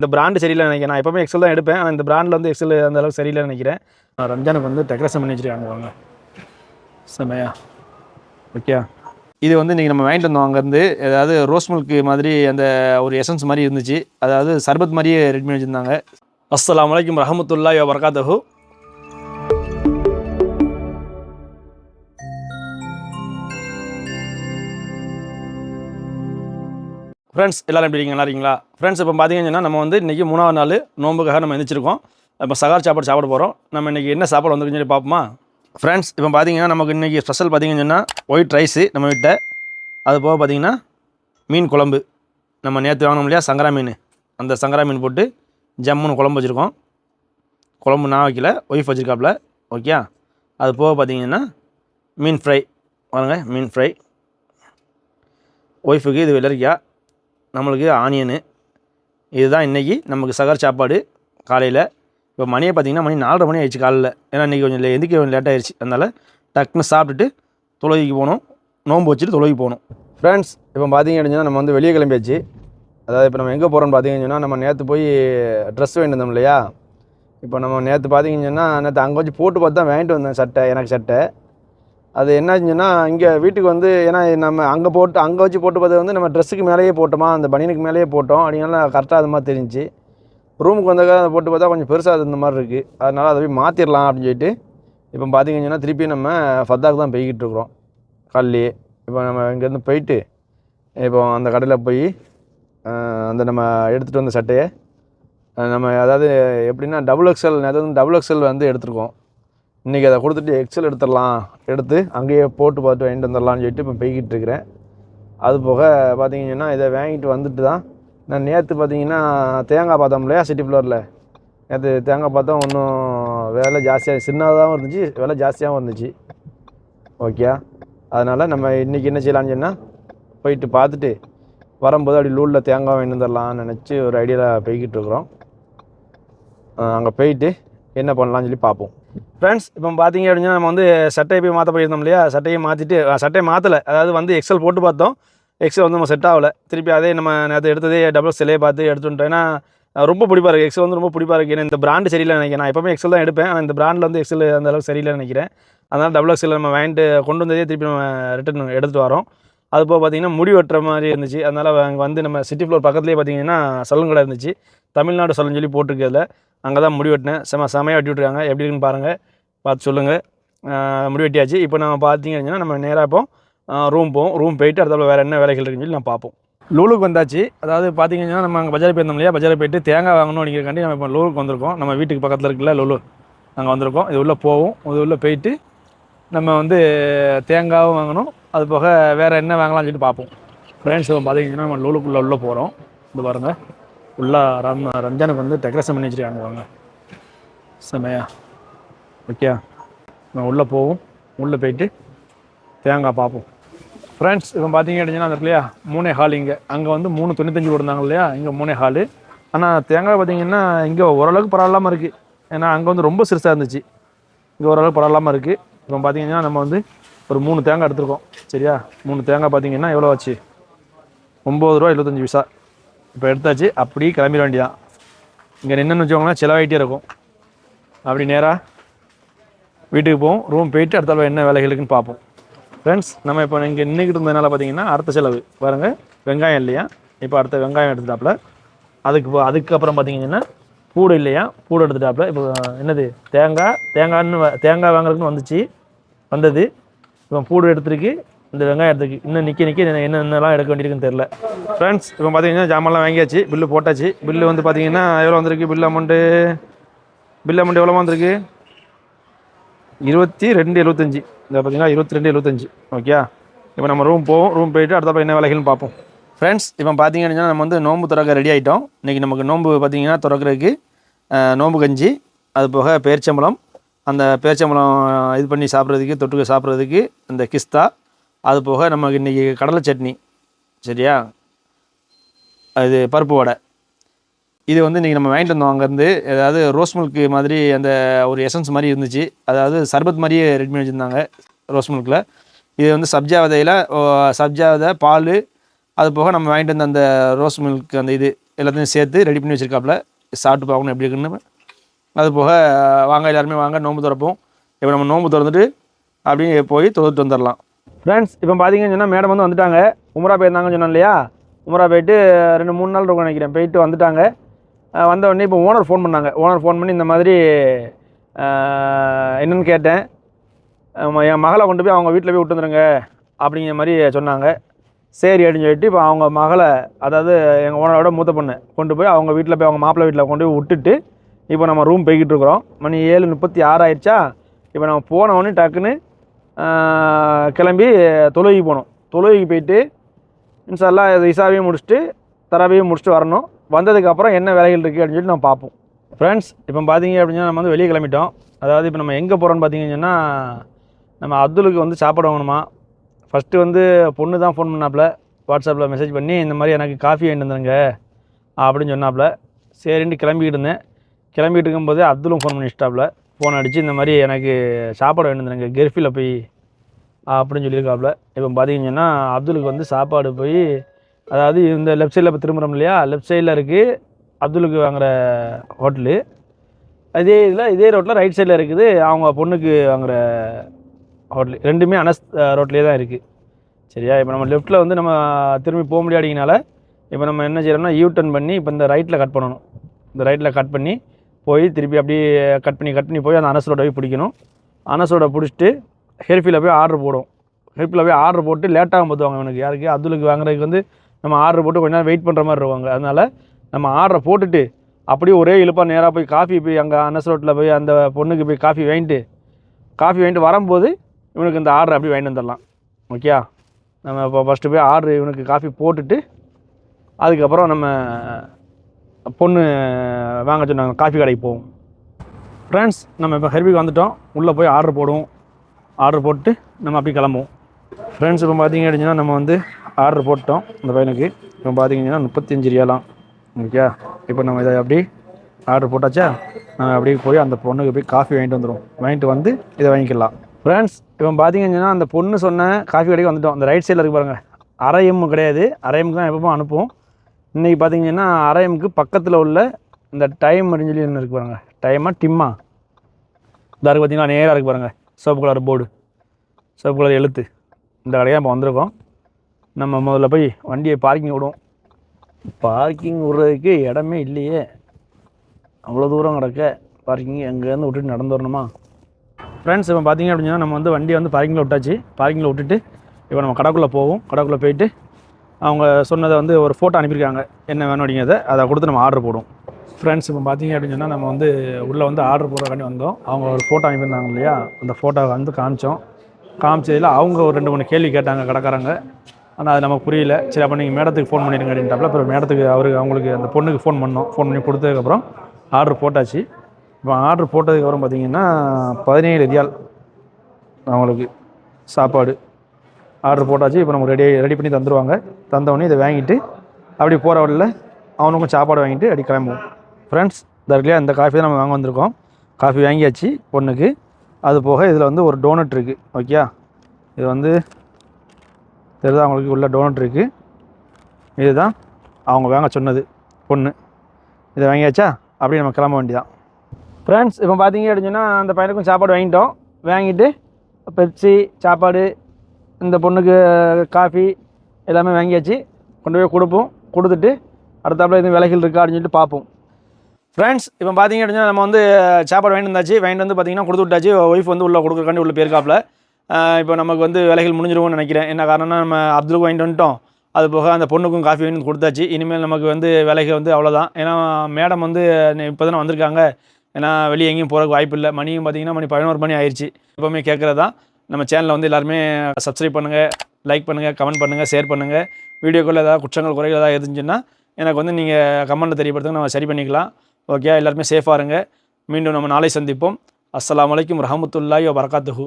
இந்த பிராண்டு சரியில்லை நினைக்கிறேன். நான் எப்பவுமே எக்ஸல் தான் எடுப்பேன். ஆனால் இந்த பிராண்டில் வந்து எக்ஸல் அந்த அளவுக்கு சரியில்லை நினைக்கிறேன். நான் ரம்ஜானுக்கு வந்து டெக்கரேஷன் பண்ணி வச்சிருக்காங்க வாங்க செமையா ஓகே இது வந்து இன்றைக்கி நம்ம வாங்கிட்டு வந்தோம். அங்கேருந்து ஏதாவது ரோஸ் மில்க் மாதிரி அந்த ஒரு எசன்ஸ் மாதிரி இருந்துச்சு. அதாவது சர்பத் மாதிரியே ரெடி பண்ணி வச்சுருந்தாங்க. அஸ்ஸலாமு அலைக்கும் ரஹமத்துல்லாஹி வபரகாத்தஹு. ஃப்ரெண்ட்ஸ் எல்லோரும் எப்படி இருக்கீங்க? நல்லா இருக்கீங்களா? ஃப்ரெண்ட்ஸ் இப்போ பார்த்தீங்கன்னா நம்ம வந்து இன்றைக்கி மூணாவது நாள் நோம்புக்காக நம்ம எந்திரிச்சிருக்கோம். இப்போ சகார் சாப்பாடு சாப்பிட போகிறோம் நம்ம இன்றைக்கி என்ன சாப்பாடு வந்துருக்குன்னு சொல்லி பார்ப்போமா? ஃப்ரெண்ட்ஸ் இப்போ பார்த்தீங்கன்னா நமக்கு இன்றைக்கி ஸ்பெஷல் பார்த்தீங்கன்னா ஒயிட் ரைஸு நம்ம வீட்டை அது போக பார்த்தீங்கன்னா மீன் குழம்பு. நம்ம நேற்று வாங்கினோம் இல்லையா சங்கரா மீன். அந்த சங்கரா மீன் போட்டு ஜம்முன்னு குழம்பு வச்சுருக்கோம். குழம்பு நான் வைக்கல ஒய்ஃப் வச்சுருக்காப்புல. ஓகே அது போக பார்த்தீங்கன்னா மீன் ஃப்ரை வாங்க மீன் ஃப்ரை ஒய்ஃபுக்கு இது வெள்ளரிக்காய். நம்மளுக்கு ஆனியனு. இதுதான் இன்றைக்கி நமக்கு சகர் சாப்பாடு காலையில். இப்போ மணியை பார்த்திங்கன்னா மணி நாலரை மணி ஆயிடுச்சு காலையில். ஏன்னா இன்றைக்கி கொஞ்சம் லே- எந்திரிக்க கொஞ்சம் லேட் ஆயிடுச்சு. அதனால் டக்குன்னு சாப்பிட்டுட்டு தொழுகைக்கு போகணும். நோன்பு வச்சுட்டு தொழுகைக்கு போகணும். ஃப்ரெண்ட்ஸ் இப்போ பார்த்தீங்க அப்படின்னா நம்ம வந்து வெளியே கிளம்பியாச்சு. அதாவது இப்போ நம்ம எங்கே போகிறோம்னு பார்த்தீங்கன்னா நம்ம நேற்று போய் ட்ரெஸ் வேண்டியிருந்தோம் இல்லையா? இப்போ நம்ம நேற்று பார்த்தீங்கன்னா நேற்று அங்கே வச்சு போட்டு பார்த்து தான் வாங்கிட்டு வந்தேன் சட்டை எனக்கு சட்டை. அது என்னாச்சுன்னா இங்கே வீட்டுக்கு வந்து ஏன்னா நம்ம அங்கே போட்டு அங்கே வச்சு போட்டு பார்த்தது வந்து நம்ம ட்ரெஸ்ஸுக்கு மேலேயே போட்டோமா அந்த பனியனுக்கு மேலேயே போட்டோம். அப்படினால கரெக்டாக அது மாதிரி தெரிஞ்சுச்சு. ரூமுக்கு வந்தாக்க அதை போட்டு பார்த்தா கொஞ்சம் பெருசாக இருந்த மாதிரி இருக்குது அதனால் அதை போய் மாற்றிடலாம் அப்படின்னு சொல்லிட்டு இப்போ பார்த்திங்கன்னா திருப்பி நம்ம ஃபத்தாக்கு தான் போய்கிட்டு இருக்கிறோம். காலையிலேயே இப்போ நம்ம இங்கேருந்து போயிட்டு இப்போ அந்த கடையில் போய் அந்த நம்ம எடுத்துகிட்டு வந்த சட்டையை நம்ம அதாவது எப்படின்னா டபுள் எக்ஸல் அதாவது டபுள் எக்ஸல் வந்து எடுத்துருக்கோம். இன்றைக்கி அதை கொடுத்துட்டு எக்ஸல் எடுத்துடலாம். எடுத்து அங்கேயே போட்டு பார்த்து வாங்கிட்டு வந்துடலாம்னு சொல்லிட்டு இப்போ போய்கிட்டு இருக்கிறேன். அது போக பார்த்தீங்கன்னா இதை வாங்கிட்டு வந்துட்டு தான் நான் நேற்று பார்த்தீங்கன்னா தேங்காய் பார்த்தோம் இல்லையா சிட்டி ஃப்ளோரில் நேற்று தேங்காய் பார்த்தோம் ஒன்றும் வேலை ஜாஸ்தியாக சின்னதாகவும் இருந்துச்சு வேலை ஜாஸ்தியாகவும் இருந்துச்சு. ஓகே அதனால் நம்ம இன்றைக்கி என்ன செய்யலாம்னு சொன்னால் போயிட்டு பார்த்துட்டு வரும்போது அப்படி லூலில் தேங்காய் வாங்கிட்டு வந்துடலாம்னு நினச்சி ஒரு ஐடியாவில் போய்கிட்டு இருக்கிறோம். அங்கே போயிட்டு என்ன பண்ணலாம்னு சொல்லி பார்ப்போம். ஃப்ரெண்ட்ஸ் இப்போ பார்த்தீங்க அப்படின்னா நம்ம வந்து சட்டையை போய் மாற்ற போயிருந்தோம் இல்லையா? சட்டையை மாற்றிட்டு சட்டையை மாற்றலை அதாவது வந்து எக்ஸல் போட்டு பார்த்தோம். எக்ஸல் வந்து நம்ம செட் ஆகலை. திருப்பி அதே நம்ம நேற்று எடுத்ததே டபுள் சிலையை பார்த்து எடுத்துட்டோம் ஏன்னா ரொம்ப பிடிப்பா இருக்குது எக்ஸல் வந்து ரொம்ப பிடிப்பா இருக்குது ஏன்னா இந்த பிராண்டு சரியில்லை நினைக்கிறேன். நான் எப்பவுமே எக்ஸல் தான் எடுப்பேன். ஆனால் இந்த பிராண்டில் வந்து எக்ஸல் அந்த அளவுக்கு சரியில்லை நினைக்கிறேன். அதனால் டபுள் எக்ஸல் நம்ம வாங்கிட்டு கொண்டு வந்ததே திருப்பி நம்ம ரிட்டர்ன் எடுத்துகிட்டு வரோம். அது போக பார்த்தீங்கன்னா முடி வெட்டுற மாதிரி இருந்துச்சு. அதனால் அங்கே வந்து நம்ம சிட்டி ஃப்ளோர் பக்கத்துலேயே பார்த்திங்கன்னா சலூன் கடை இருந்துச்சு. தமிழ்நாடு சலூன் சொல்லி போட்டிருக்கிறதுல அங்கே தான் முடி வெட்டினேன். செம செமையாக வெட்டி விட்ருக்காங்க எப்படி இருக்குன்னு பாருங்கள் பார்த்து சொல்லுங்கள் முடி வெட்டியாச்சு. இப்போ நம்ம பார்த்தீங்க அப்படின்னா நம்ம நேராக இப்போ ரூம் போவோம். ரூம் போயிட்டு அடுத்தாப்புல வேறு என்ன வேலைகள் இருக்குன்னு சொல்லி நம்ம பார்ப்போம். லூலுக்கு வந்தாச்சு. அதாவது பார்த்தீங்கன்னா நம்ம அங்கே பஜார் போயிருந்தோம் இல்லையா? பஜார் போயிட்டு தேங்காய் வாங்கணும் அப்படிங்கிறக்காண்டி நம்ம இப்போ லூலுக்கு வந்திருக்கோம். நம்ம வீட்டுக்கு பக்கத்தில் இருக்குல்ல லூலு? அங்கே வந்திருக்கோம். இது உள்ளே போவோம். இது உள்ளே போயிட்டு நம்ம வந்து தேங்காவும் வாங்கணும். அது போக வேறு என்ன வாங்கலாம்னு சொல்லிட்டு பார்ப்போம். ஃப்ரெண்ட்ஸ் இப்போ பார்த்தீங்கன்னா நம்ம லூலுக்குள்ளே உள்ளே போகிறோம் இது பாருங்கள் உள்ளா ரம் ரம்ஜானுக்கு வந்து டெக்கரேஷன் பண்ணி வச்சுருக்காங்க வாங்க செமையா ஓகே. நம்ம உள்ளே போவோம். உள்ளே போயிட்டு தேங்காய் பார்ப்போம். ஃப்ரெண்ட்ஸ் இப்போ பார்த்தீங்க அப்படின்னா அந்த இல்லையா மூணே ஹால் இங்கே. அங்கே வந்து மூணு தொண்ணூத்தஞ்சு கொடுத்தாங்க இல்லையா? இங்கே மூணே ஹாலு ஆனால் தேங்காய் பார்த்தீங்கன்னா இங்கே ஓரளவுக்கு பரவாயில்லாமல் இருக்குது ஏன்னா அங்கே வந்து ரொம்ப சிறுசாக இருந்துச்சு. இங்கே ஓரளவுக்கு பரவாயில்லாமல் இருக்குது இப்போ பார்த்தீங்கன்னா நம்ம வந்து ஒரு மூணு தேங்காய் எடுத்திருக்கோம். சரியா? மூணு தேங்காய் பார்த்தீங்கன்னா எவ்வளோ ஆச்சு? ஒம்பது ரூபா எழுபத்தஞ்சி விசா இப்போ எடுத்தாச்சு. அப்படியே கிளம்பிட வேண்டியதான் இங்கே நின்றுன்னு வச்சுக்கோங்கன்னா செலவாயிட்டே இருக்கும். அப்படி நேராக வீட்டுக்கு போவோம். ரூம் போயிட்டு அடுத்த என்ன வேலைகளுக்குன்னு பார்ப்போம். ஃப்ரெண்ட்ஸ் நம்ம இப்போ இங்கே நின்றுக்கிட்டு இருந்ததுனால பார்த்தீங்கன்னா அடுத்த செலவு. பாருங்கள் வெங்காயம் இல்லையா? இப்போ அடுத்த வெங்காயம் எடுத்துட்டாப்புல. அதுக்கு போ- அதுக்கப்புறம் பார்த்தீங்கன்னா பூடு இல்லையா? பூடு எடுத்துட்டாப்புல. இப்போ என்னது? தேங்காய் தேங்காய்னு வ- தேங்காய் வாங்குறதுக்குன்னு வந்துச்சு. வந்தது. இப்போ பூடு எடுத்துருக்கு. இந்த வெங்காயத்துக்கு இன்னும் நிற்க நிற்க என்ன என்னென்னலாம் எடுக்க வேண்டியிருக்குன்னு தெரில ஃப்ரெண்ட்ஸ் இப்போ பார்த்தீங்கன்னா ஜாமான்லாம் வாங்கியாச்சு. பில்லு போட்டாச்சு. பில்லு வந்து பார்த்தீங்கன்னா எவ்வளோ வந்திருக்கு? பில் அமௌண்ட்டு பில் அமௌண்ட் எவ்வளோ வந்திருக்கு? இருபத்தி ரெண்டு எழுபத்தஞ்சி. இந்த பார்த்தீங்கன்னா இருபத்தி ரெண்டு எழுபத்தஞ்சி. ஓகே இப்போ நம்ம ரூம் போவோம். ரூம் போயிட்டு அடுத்தப்ப என்ன வேலைகள்னு பார்ப்போம் ஃப்ரெண்ட்ஸ் இப்போ பார்த்தீங்க அப்படின்னா நம்ம வந்து நோம்பு திறக்க ரெடி ஆகிட்டோம் இன்றைக்கி நமக்கு நோம்பு பார்த்தீங்கன்னா திறக்கிறதுக்கு நோம்பு கஞ்சி அது போக பேரிச்சம்பழம். அந்த பேரிச்சம்பழம் இது பண்ணி சாப்பிட்றதுக்கு தொட்டுக்க சாப்பிட்றதுக்கு இந்த கிஸ்தா அது போக நமக்கு இன்றைக்கி கடலை சட்னி சரியா? அது பருப்பு வடை. இது வந்து இன்றைக்கி நம்ம வாங்கிட்டு வந்தோம். அங்கேருந்து ஏதாவது ரோஸ் மில்க்கு மாதிரி அந்த ஒரு எசன்ஸ் மாதிரி இருந்துச்சு. அதாவது சர்பத் மாதிரியே ரெடி பண்ணி வச்சுருந்தாங்க ரோஸ் மில்கில் இது வந்து சப்ஜா விதையில் ஓ, சப்ஜா விதை பால் அது போக நம்ம வாங்கிட்டு வந்த அந்த ரோஸ் மில்க் அந்த இது எல்லாத்தையும் சேர்த்து ரெடி பண்ணி வச்சுருக்காப்புல. சாப்பிட்டு பார்க்கணும் எப்படி இருக்குன்னு அது போக வாங்க எல்லாருமே வாங்க நோம்பு திறப்போம். இப்போ நம்ம நோன்பு திறந்துட்டு அப்படியே போய் தொழுதுட்டு வந்துடலாம். ஃப்ரெண்ட்ஸ் இப்போ பார்த்தீங்கன்னு சொன்னால் மேடம் வந்து வந்துட்டாங்க. உமரா போயிருந்தாங்கன்னு சொன்னேன் இல்லையா? உமரா போயிட்டு ரெண்டு மூணு நாள் இருக்கும் நினைக்கிறேன். போயிட்டு வந்துட்டாங்க. அஹ் வந்த உடனே இப்போ ஓனர் ஃபோன் பண்ணாங்க. ஓனர் ஃபோன் பண்ணி இந்த மாதிரி என்னென்னு கேட்டேன். என் மகளை கொண்டு போய் அவங்க வீட்டில் போய் விட்டுருங்க அப்படிங்கிற மாதிரி சொன்னாங்க. சரி அப்படின்னு சொல்லிட்டு இப்போ அவங்க மகளை அதாவது எங்கள் ஓனரோட மூத்த பொண்ணு கொண்டு போய் அவங்க வீட்டில் போய் அவங்க மாப்பிள்ளை வீட்டில் கொண்டு போய் விட்டுட்டு இப்போ நம்ம ரூம் போய்கிட்டு இருக்கிறோம். மணி ஏழு முப்பத்தி ஆறு ஆயிடுச்சா? இப்போ நம்ம போனவொடனே டக்குன்னு கிளம்பி தொழுகைக்கு போனோம். தொழுகைக்கு போயிட்டு இன்ஷால்லா இது இசாவையும் முடிச்சுட்டு தராவையும் முடிச்சுட்டு வரணும். வந்ததுக்கப்புறம் என்ன வேலைகள் இருக்குது அப்படின்னு சொல்லி நம்ம பார்ப்போம். ஃப்ரெண்ட்ஸ் இப்போ பார்த்தீங்க அப்படின்னா நம்ம வந்து வெளியே கிளம்பிட்டோம். அதாவது இப்போ நம்ம எங்கே போகிறோம்னு பார்த்தீங்கன்னா நம்ம அப்துலுக்கு வந்து சாப்பாடு வாங்கணுமா? ஃபஸ்ட்டு வந்து பொண்ணு தான் ஃபோன் பண்ணாப்புல வாட்ஸ்அப்பில் மெசேஜ் பண்ணி இந்த மாதிரி எனக்கு காஃபி வாங்கிட்டு வந்துருங்க அப்படின்னு சொன்னாப்புல சரின்ட்டு கிளம்பிக்கிட்டு இருந்தேன். கிளம்பிட்டு இருக்கும்போது அப்துலும் ஃபோன் பண்ணி வச்சிட்டாப்புல ஃபோன் அடித்து இந்த மாதிரி எனக்கு சாப்பாடு வேணும் எனக்கு கெர்ஃபியில் போய் அப்படின்னு சொல்லியிருக்காப்புல இப்போ பார்த்தீங்கன்னா அப்துலுக்கு வந்து சாப்பாடு போய் அதாவது இந்த லெஃப்ட் சைடில் இப்போ திரும்புகிறோம் இல்லையா? லெஃப்ட் சைடில் இருக்குது அப்துலுக்கு வாங்குகிற ஹோட்டலு அதே இதில் இதே ரோட்டில் ரைட் சைடில் இருக்குது அவங்க பொண்ணுக்கு வாங்குகிற ஹோட்டலு ரெண்டுமே அனஸ் ரோட்லேயே தான் இருக்குது சரியா? இப்போ நம்ம லெஃப்ட்டில் வந்து நம்ம திரும்பி போக முடியாதீங்கனால இப்போ நம்ம என்ன செய்யறோம்னா யூ டர்ன் பண்ணி இப்போ இந்த ரைட்டில் கட் பண்ணணும். இந்த ரைட்டில் கட் பண்ணி போய் திருப்பி அப்படியே கட் பண்ணி கட் பண்ணி போய் அந்த அனசோட போய் பிடிக்கணும். அனசோட பிடிச்சிட்டு ஹெர்ஃபியில் போய் ஆர்டர் போடும். ஹெல்ப்பில் போய் ஆர்டர் போட்டு லேட்டாக பார்த்துவாங்க இவனுக்கு. யாருக்கு? அதுலுக்கு வாங்குறதுக்கு வந்து நம்ம ஆர்டர் போட்டு கொஞ்ச நேரம் வெயிட் பண்ணுற மாதிரி இருவாங்க அதனால் நம்ம ஆர்டரை போட்டுட்டு அப்படியே ஒரே இழுப்பாக நேராக போய் காஃபி போய் அங்கே அனஸ் ரோட்டில் போய் அந்த பொண்ணுக்கு போய் காஃபி வாங்கிட்டு காஃபி வாங்கிட்டு வரும்போது இவனுக்கு இந்த ஆர்டர் அப்படியே வாங்கிட்டு வந்துடலாம். ஓகே நம்ம இப்போ ஃபஸ்ட்டு போய் ஆர்டர் இவனுக்கு காஃபி போட்டுட்டு அதுக்கப்புறம் நம்ம பொண்ணு வாங்க சொன்னாங்க காஃபி கடைக்கு போவோம். ஃப்ரெண்ட்ஸ் நம்ம இப்போ ஹெர்பிக்கு வந்துட்டோம். உள்ளே போய் ஆர்டர் போடுவோம். ஆர்டர் போட்டு நம்ம அப்படி கிளம்புவோம். ஃப்ரெண்ட்ஸ் இப்போ பார்த்தீங்க அப்படின்னா நம்ம வந்து ஆர்டர் போட்டோம் அந்த பையனுக்கு. இப்போ பார்த்தீங்கன்னா முப்பத்தஞ்சு ரியாலாம். ஓகே இப்போ நம்ம இதை அப்படி ஆர்டர் போட்டாச்சா? நம்ம அப்படியே போய் அந்த பொண்ணுக்கு போய் காஃபி வாங்கிட்டு வந்துடும் வாங்கிட்டு வந்து இதை வாங்கிக்கலாம். ஃப்ரெண்ட்ஸ் இப்போ பார்த்தீங்கன்னா அந்த பொண்ணு சொன்ன காஃபி கடைக்கு வந்துட்டோம். அந்த ரைட் சைடில் இருக்கு பாருங்கள் அரை எம் கிடையாது. அரை எம்க்கு தான் எப்பவும் அனுப்புவோம். இன்றைக்கி பார்த்தீங்கன்னா அரையமுக்கு பக்கத்தில் உள்ள இந்த டைம் அப்படின்னு சொல்லி ஒன்று இருக்கு பாருங்கள் டைமாக டிம்மா இதாக பார்த்தீங்கன்னா நேராக இருக்கு பாருங்க. சிவப்பு கலர் போர்டு சிவப்பு கலர் எழுத்து. இந்த கடையாக இப்போ வந்திருக்கோம். நம்ம முதல்ல போய் வண்டியை பார்க்கிங் விடுவோம். பார்க்கிங் விடுறதுக்கு இடமே இல்லையே. அவ்வளோ தூரம் கிடக்க பார்க்கிங் எங்கேருந்து விட்டுட்டு நடந்து வரணுமா? ஃப்ரெண்ட்ஸ் இப்போ பார்த்தீங்க அப்படின்னா நம்ம வந்து வண்டியை வந்து பார்க்கிங்கில் விட்டாச்சு. பார்க்கிங்கில் விட்டுட்டு இப்போ நம்ம கடைக்குள்ளே போவோம். கடைக்குள்ளே போயிட்டு அவங்க சொன்னதை வந்து ஒரு ஃபோட்டோ அனுப்பியிருக்காங்க. என்ன வேணும் அப்படிங்கிறத அதை கொடுத்து நம்ம ஆர்டர் போடுவோம். ஃப்ரெண்ட்ஸ் இப்போ பார்த்தீங்க அப்படின்னு சொன்னால் நம்ம வந்து உள்ளே வந்து ஆர்டர் போடுறக்காண்டி வந்தோம். அவங்க ஒரு ஃபோட்டோ அனுப்பியிருந்தாங்க இல்லையா? அந்த ஃபோட்டோவை வந்து காமிச்சோம். காமிச்சதில் அவங்க ஒரு ரெண்டு மூணு கேள்வி கேட்டாங்க கடைக்காரங்க. ஆனால் அது நமக்கு புரியல. சரி அப்போ நீங்கள் மேடத்துக்கு ஃபோன் பண்ணிடுங்க அப்படின்ட்டாப்புல அப்புறம் மேடத்துக்கு அவருக்கு அவங்களுக்கு அந்த பொண்ணுக்கு ஃபோன் பண்ணோம். ஃபோன் பண்ணி கொடுத்ததுக்கப்புறம் ஆர்டர் போட்டாச்சு. இப்போ ஆர்டர் போட்டதுக்கப்புறம் பார்த்தீங்கன்னா பதினேழு ரியால் அவங்களுக்கு சாப்பாடு. ஆர்டர் போட்டாச்சு. இப்போ நம்ம ரெடி ரெடி பண்ணி தந்துடுவாங்க தந்தவொடனே இதை வாங்கிட்டு அப்படி போகிற வழியில் அவனுக்கும் சாப்பாடு வாங்கிட்டு அடி கிளம்புவோம். ஃப்ரெண்ட்ஸ் தர்க்கலையா இந்த காஃபி தான் நம்ம வாங்க வந்திருக்கோம். காஃபி வாங்கியாச்சு பொண்ணுக்கு. அது போக இதில் வந்து ஒரு டோனட் இருக்குது ஓகே இது வந்து தெரியுதா அவங்களுக்கு உள்ள டோனட் இருக்குது இதுதான் அவங்க வாங்க சொன்னது பொண்ணு. இதை வாங்கியாச்சா? அப்படியே நம்ம கிளம்ப வேண்டியதான் ஃப்ரெண்ட்ஸ் இப்போ பார்த்தீங்க அப்படின்னா அந்த பையனுக்கும் சாப்பாடு வாங்கிட்டோம். வாங்கிட்டு பெப்சி சாப்பாடு இந்த பொண்ணுக்கு காஃபி எல்லாமே வாங்கியாச்சு. கொண்டு போய் கொடுப்போம். கொடுத்துட்டு அடுத்தாப்புல எதுவும் விலைகள் இருக்கா அப்படின்னு சொல்லிட்டு பார்ப்போம். ஃப்ரெண்ட்ஸ் இப்போ பார்த்தீங்க அப்படின்னா நம்ம வந்து சாப்பாடு வாங்கிட்டு வந்தாச்சு. வாங்கிட்டு வந்து பார்த்திங்கன்னா கொடுத்து விட்டாச்சு. ஒய்ஃப் வந்து உள்ளே கொடுக்குறக்காண்டி உள்ள போயிருக்காப்புல. இப்போ நமக்கு வந்து விலைகள் முடிஞ்சிருவோம்னு நினைக்கிறேன். என்ன காரணம்னா நம்ம அப்துலுக்கு வாங்கிட்டு வந்துட்டோம். அது போக அந்த பொண்ணுக்கும் காஃபி வாங்கி கொடுத்தாச்சு. இனிமேல் நமக்கு வந்து விலைகள் வந்து அவ்வளோதான் ஏன்னா மேடம் வந்து இப்போ தானே வந்திருக்காங்க. ஏன்னா வெளியே எங்கேயும் போகிறதுக்கு வாய்ப்பு இல்லை மணியும் பார்த்தீங்கன்னா மணி பதினோரு மணி ஆயிடுச்சு எப்போவுமே கேட்குறது தான் நம்ம சேனலை வந்து எல்லாருமே சப்ஸ்கிரைப் பண்ணுங்கள் லைக் பண்ணுங்கள் கமெண்ட் பண்ணுங்கள் ஷேர் பண்ணுங்கள் வீடியோக்குள்ளே ஏதாவது குற்றங்கள் குறைகள் ஏதாவது இருந்துச்சுன்னா எனக்கு வந்து நீங்கள் கமெண்ட்டில் தெரியப்படுத்துங்க நம்ம சரி பண்ணிக்கலாம். ஓகே எல்லாருமே சேஃபாக இருங்க. மீண்டும் நம்ம நாளை சந்திப்போம். அஸ்லாம் வலைக்கம் ரஹமத்துல்லாய் வரகாத்துஹூ